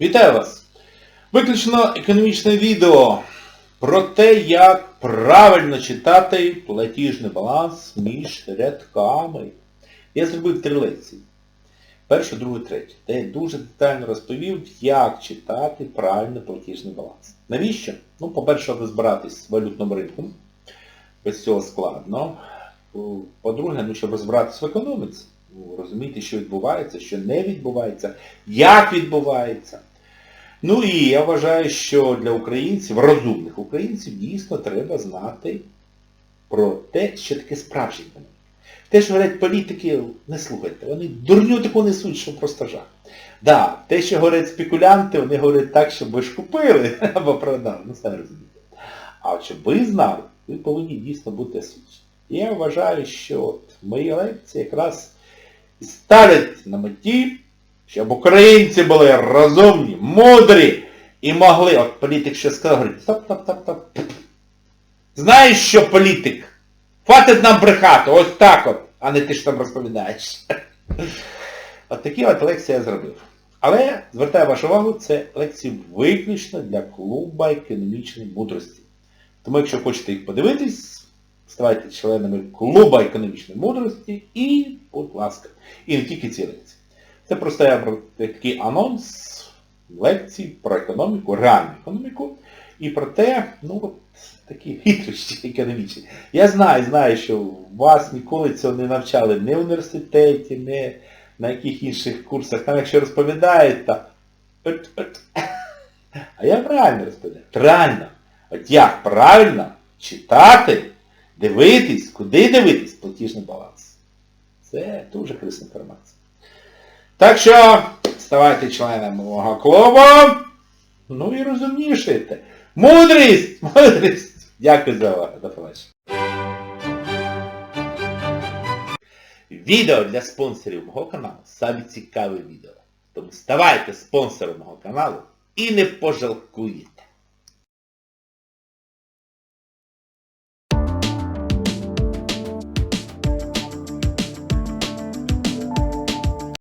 Вітаю вас! Виключно економічне відео про те, як правильно читати платіжний баланс між рядками. Я зробив три лекції. Першу, другу, третю. Де я дуже детально розповів, як читати правильно платіжний баланс. Навіщо? Ну, по-перше, розбиратись з валютним ринком. Без цього складно. По-друге, ну, щоб розбиратись в економіці. Ну, розуміти, що відбувається, що не відбувається, як відбувається. Ну і я вважаю, що для українців, розумних українців, дійсно треба знати про те, що таке справжній економіка. Те, що говорять політики, не слухайте, вони дурню таку несуть, що просто жах. Да, те, що говорять спекулянти, вони говорять так, щоб ви ж купили або продали, ну самі розумієте. А щоб ви знали, ви повинні дійсно бути освічені. Я вважаю, що мої лекції якраз ставлять на меті, щоб українці були розумні, мудрі і могли, от політик що сказав, говорить, стоп, стоп, стоп, стоп. Знаєш що, політик? Хватить нам брехати, ось так от, а не ти що там розповідаєш. От такі от лекції я зробив. Але, звертаю вашу увагу, це лекції виключно для клуба економічної мудрості. Тому якщо хочете їх подивитись, ставайте членами клуба економічної мудрості і, будь ласка, і не тільки ці лекції. Це просто я такий анонс лекцій про економіку, реальну економіку, і про те, ну от такі хитрощі економічні. Я знаю, знаю, що вас ніколи цього не навчали ні в університеті, ні на яких інших курсах. Там якщо розповідають, то... от, от. А я правильно розповідаю. Реально. От як правильно читати, дивитись, куди дивитись платіжний баланс. Це дуже корисна інформація. Так що ставайте членами мого клубу. Ну і розумнішайте. Мудрість! Мудрість! Дякую за увагу. До побачення. Відео для спонсорів мого каналу саме цікаве відео. Тому ставайте спонсором мого каналу і не пожалкуєте.